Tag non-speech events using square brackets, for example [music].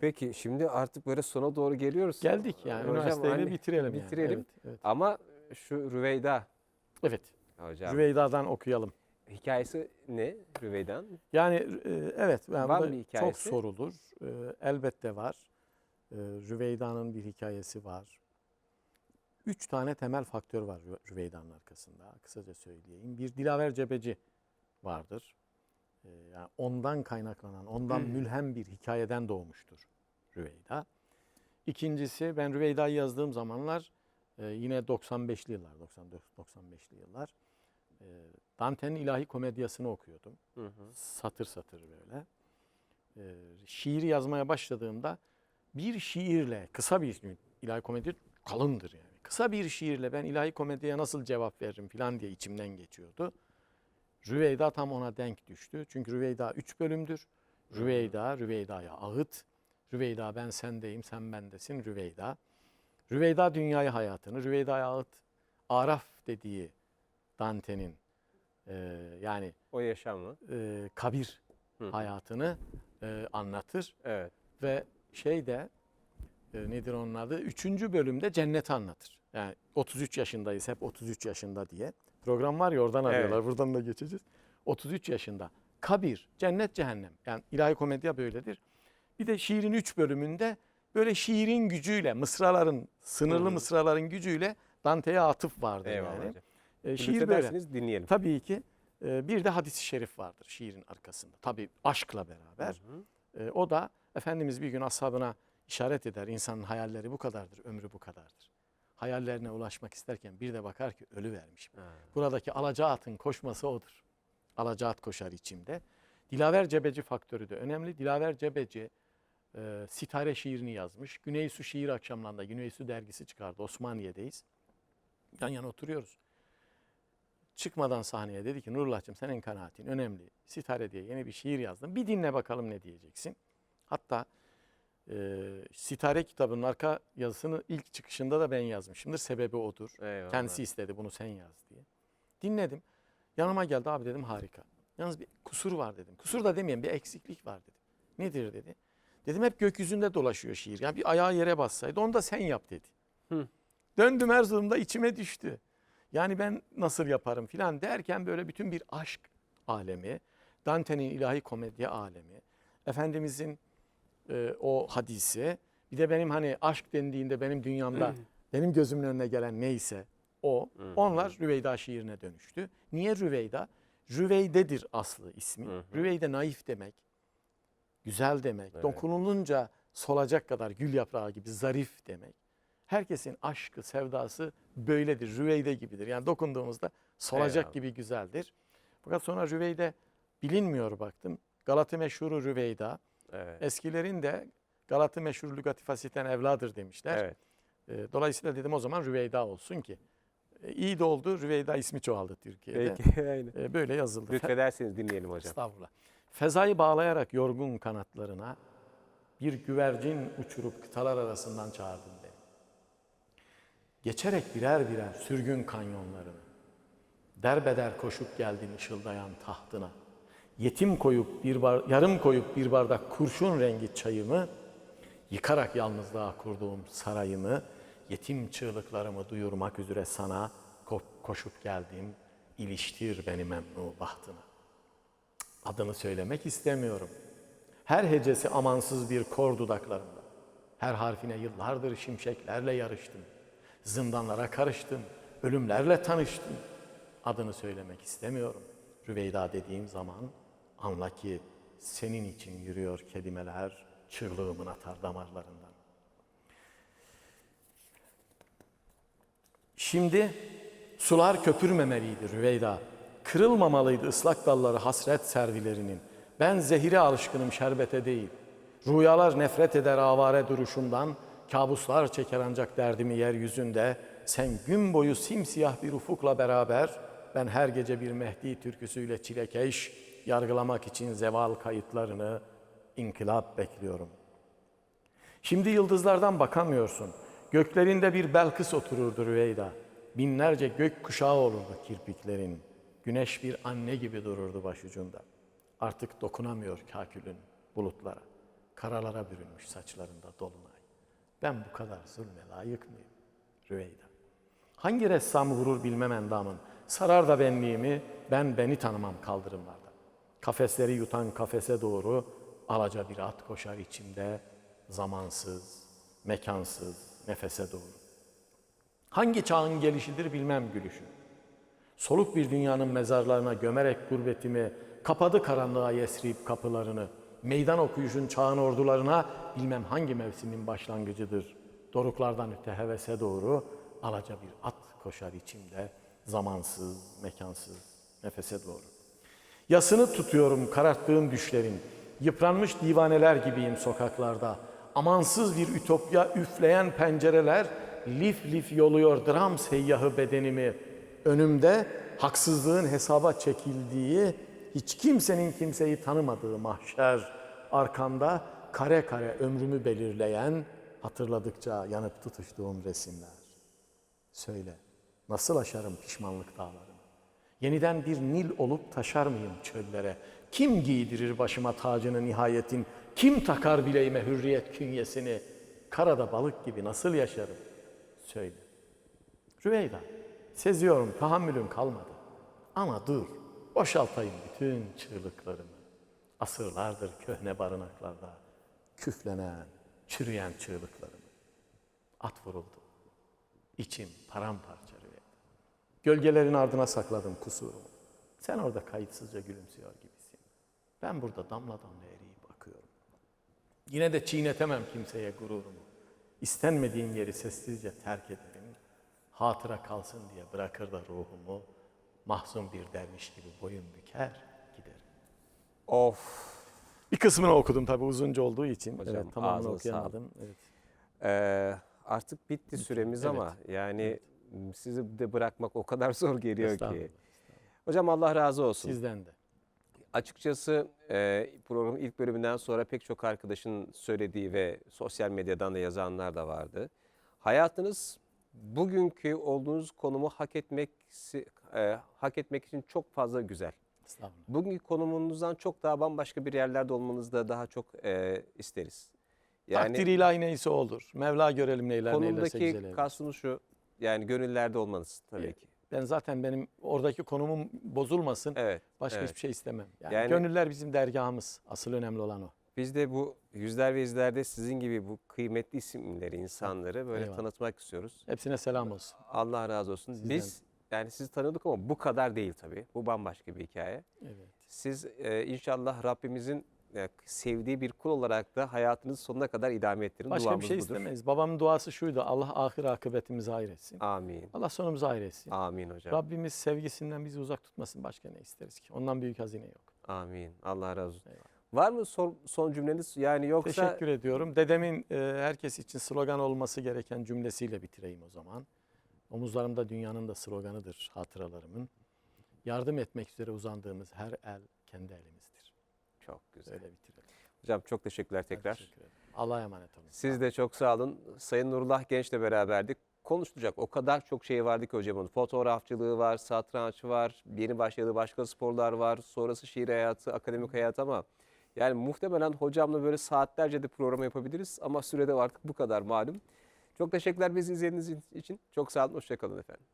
Peki şimdi artık böyle sona doğru geliyoruz. Geldik yani Hocam, üniversiteyi de hani bitirelim. yani. bitirelim. Evet, evet. Ama şu Rüveyda evet. hocam Rüveyda'dan okuyalım. hikayesi ne Rüveyda'nın? Yani e, evet yani Var mı hikayesi? çok sorulur. E, elbette var. E, Rüveyda'nın bir hikayesi var. Üç tane temel faktör var Rü- Rüveyda'nın arkasında. Kısaca söyleyeyim. Bir Dilaver Cebeci vardır. E, yani ondan kaynaklanan, ondan mülhem bir hikayeden doğmuştur Rüveyda. İkincisi ben Rüveyda'yı yazdığım zamanlar e, yine 95'li yıllar, 94-95'li yıllar. E, Dante'nin ilahi komedyasını okuyordum Hı hı. satır satır böyle. Ee, şiiri yazmaya başladığımda bir şiirle kısa bir ilahi komedi kalındır yani. Kısa bir şiirle ben ilahi komediye nasıl cevap veririm falan diye içimden geçiyordu. Rüveyda tam ona denk düştü. Çünkü Rüveyda üç bölümdür. Rüveyda, Rüveyda'ya ağıt. Rüveyda ben sendeyim, sen bendesin Rüveyda. Rüveyda dünyayı hayatını, Rüveyda'ya ağıt Araf dediği Dante'nin eee, yani O yaşamı. e, kabir hı. hayatını e, anlatır Evet. ve şey de e, nedir onun adı? Üçüncü bölümde cenneti anlatır. Yani 33 yaşındayız hep 33 yaşında diye. Program var ya oradan Evet. arıyorlar buradan da geçeceğiz. 33 yaşında. Kabir, cennet, cehennem. Yani ilahi komedya böyledir. Bir de şiirin üç bölümünde böyle şiirin gücüyle, mısraların, sınırlı Hı mısraların gücüyle Dante'ye atıf vardır Eyvallah yani. hocam. E, Şiir böyle. dinleyelim. Tabii ki e, bir de hadis-i şerif vardır şiirin arkasında. Tabii aşkla beraber. Hı hı. E, o da Efendimiz bir gün ashabına işaret eder. İnsanın hayalleri bu kadardır, ömrü bu kadardır. Hayallerine ulaşmak isterken bir de bakar ki ölü vermiş. Ha. Buradaki alaca atın koşması odur. Alaca at koşar içimde. Dilaver Cebeci faktörü de önemli. Dilaver Cebeci e, Sitare şiirini yazmış. Güney Su Şiir Akşamlarında Güney Su dergisi çıkardı. Osmaniye'deyiz. Yan yana oturuyoruz. Çıkmadan sahneye dedi ki Nurullah'cığım senin kanaatin önemli. Sitare diye yeni bir şiir yazdım. Bir dinle bakalım ne diyeceksin. Hatta e, Sitare kitabının arka yazısını ilk çıkışında da ben yazmışımdır. Sebebi odur. Eyvallah. Kendisi istedi bunu sen yaz diye. Dinledim. Yanıma geldi abi dedim harika. Yalnız bir kusur var dedim. Kusur da demeyeyim bir eksiklik var dedim. Nedir dedi. Dedim hep gökyüzünde dolaşıyor şiir. Yani bir ayağı yere bassaydı onu da sen yap dedi. Hı. Döndüm Erzurum'da içime düştü. Yani ben nasıl yaparım filan derken böyle bütün bir aşk alemi, Dante'nin ilahi komedya alemi, Efendimizin e, o hadisi, bir de benim hani aşk dendiğinde benim dünyamda, benim gözümün önüne gelen neyse o, hı. onlar Rüveyda şiirine dönüştü. Niye Rüveyda? Rüveydedir aslı ismi. Rüveyde naif demek, güzel demek, Evet. dokunulunca solacak kadar gül yaprağı gibi zarif demek. Herkesin aşkı, sevdası böyledir. Rüveyde gibidir. Yani dokunduğumuzda solacak Eyvallah. gibi güzeldir. Fakat sonra Rüveyde bilinmiyor baktım. Galatı meşhuru Rüveyda. Evet. Eskilerin de Galatı meşhur lügati fasiten evladır demişler. Evet. E, Dolayısıyla dedim o zaman Rüveyda olsun ki. E, iyi de oldu. Rüveyda ismi çoğaldı Türkiye'de. Peki. [laughs] Aynen. E, Böyle yazıldı. Fe- Lütfederseniz dinleyelim hocam. Estağfurullah. Fezayı bağlayarak yorgun kanatlarına bir güvercin uçurup kıtalar arasından çağırdın beni. Geçerek birer birer sürgün kanyonlarını, derbeder koşup geldin ışıldayan tahtına. Yetim koyup bir bar, yarım koyup bir bardak kurşun rengi çayımı, yıkarak yalnızlığa kurduğum sarayımı, yetim çığlıklarımı duyurmak üzere sana ko- koşup geldim, iliştir beni memnu bahtına. Adını söylemek istemiyorum. Her hecesi amansız bir kor dudaklarında. Her harfine yıllardır şimşeklerle yarıştım. Zindanlara karıştım. Ölümlerle tanıştım. Adını söylemek istemiyorum. Rüveyda dediğim zaman anla ki senin için yürüyor kelimeler çığlığımın atar damarlarından. Şimdi sular köpürmemeliydi Rüveyda. Kırılmamalıydı ıslak dalları hasret servilerinin. Ben zehire alışkınım şerbete değil. Rüyalar nefret eder avare duruşumdan. Kabuslar çeker ancak derdimi yeryüzünde. Sen gün boyu simsiyah bir ufukla beraber ben her gece bir Mehdi türküsüyle çilekeş yargılamak için zeval kayıtlarını inkılap bekliyorum. Şimdi yıldızlardan bakamıyorsun. Göklerinde bir Belkıs otururdu Rüveyda. Binlerce gök kuşağı olurdu kirpiklerin. Güneş bir anne gibi dururdu başucunda. Artık dokunamıyor kakülün bulutlara. Karalara bürünmüş saçlarında dolunay. Ben bu kadar zulme layık mıyım? Rüveyda. Hangi ressam vurur bilmem endamın. Sarar da benliğimi, ben beni tanımam kaldırımlarda. Kafesleri yutan kafese doğru alaca bir at koşar içimde. Zamansız, mekansız, nefese doğru. Hangi çağın gelişidir bilmem gülüşü. Soluk bir dünyanın mezarlarına gömerek gurbetimi, kapadı karanlığa yesrib kapılarını. Meydan okuyuşun çağın ordularına bilmem hangi mevsimin başlangıcıdır. Doruklardan öte hevese doğru alaca bir at koşar içimde. Zamansız, mekansız, nefese doğru. Yasını tutuyorum kararttığım düşlerin. Yıpranmış divaneler gibiyim sokaklarda. Amansız bir ütopya üfleyen pencereler lif lif yoluyor dram seyyahı bedenimi. Önümde haksızlığın hesaba çekildiği, hiç kimsenin kimseyi tanımadığı mahşer. Arkamda kare kare ömrümü belirleyen, hatırladıkça yanıp tutuştuğum resimler. Söyle, nasıl aşarım pişmanlık dağlarını? Yeniden bir Nil olup taşar mıyım çöllere? Kim giydirir başıma tacını nihayetin? Kim takar bileğime hürriyet künyesini? Karada balık gibi nasıl yaşarım? Söyle. Rüveyda, seziyorum tahammülüm kalmadı. Ama dur, boşaltayım bütün çığlıklarımı. Asırlardır köhne barınaklarda küflenen, çürüyen çığlıklarımı. At vuruldu. İçim paramparça. Gölgelerin ardına sakladım kusurumu. Sen orada kayıtsızca gülümsüyor gibisin. Ben burada damla damla eriyip bakıyorum. Yine de çiğnetemem kimseye gururumu. İstenmediğim yeri sessizce terk ederim. Hatıra kalsın diye bırakır da ruhumu. Mahzun bir derviş gibi boyun büker giderim. Of. Bir kısmını okudum tabii uzunca olduğu için. Hocam, evet, tamamını okuyamadım. Evet. Ee, artık bitti süremiz Evet, ama yani sizi de bırakmak o kadar zor geliyor Estağfurullah, ki. Hocam Allah razı olsun. Sizden de. Açıkçası e, programın ilk bölümünden sonra pek çok arkadaşın söylediği ve sosyal medyadan da yazanlar da vardı. Hayatınız bugünkü olduğunuz konumu hak etmek e, hak etmek için çok fazla güzel. Estağfurullah. Bugünkü konumunuzdan çok daha bambaşka bir yerlerde olmanızı da daha çok e, isteriz. Takdir ilahi neyse olur. Mevla görelim neyler neylerse güzel konumdaki kastımız şu yani gönüllerde olmanız tabii ki. Ben zaten benim oradaki konumum bozulmasın. Evet. Başka evet. hiçbir şey istemem. Yani, Yani- gönüller bizim dergahımız. Asıl önemli olan o. Biz de bu yüzler ve yüzlerde sizin gibi bu kıymetli isimleri, insanları böyle Eyvallah. tanıtmak istiyoruz. Hepsine selam olsun. Allah razı olsun. Sizden. Biz yani sizi tanıyorduk ama bu kadar değil tabii. Bu bambaşka bir hikaye. Evet. Siz e, inşallah Rabbimizin sevdiği bir kul olarak da hayatınızı sonuna kadar idame ettirin. Başka Duamız bir şey budur. istemeyiz. Babamın duası şuydu. Allah ahir akıbetimizi hayretsin. Amin. Allah sonumuzu hayretsin. Amin hocam. Rabbimiz sevgisinden bizi uzak tutmasın. Başka ne isteriz ki? Ondan büyük hazine yok. Amin. Allah razı olsun. Eyvallah. Var mı son, son cümleniz? Yani yoksa Teşekkür ediyorum. Dedemin e, herkes için slogan olması gereken cümlesiyle bitireyim o zaman. Omuzlarımda dünyanın da sloganıdır hatıralarımın. Yardım etmek üzere uzandığımız her el kendi elimizdir. Çok güzel. Öyle bitirelim. Hocam çok teşekkürler tekrar. Teşekkür ederim. Allah'a emanet olun. Siz de çok sağ olun. Sayın Nurullah Genç'le beraberdik. Konuşulacak o kadar çok şey vardı ki hocamın. Fotoğrafçılığı var, satranç var, yeni başladığı başka sporlar var, sonrası şiir hayatı, akademik hayat ama yani muhtemelen hocamla böyle saatlerce de program yapabiliriz ama sürede artık bu kadar malum. Çok teşekkürler bizi izlediğiniz için. Çok sağ olun, hoşçakalın efendim.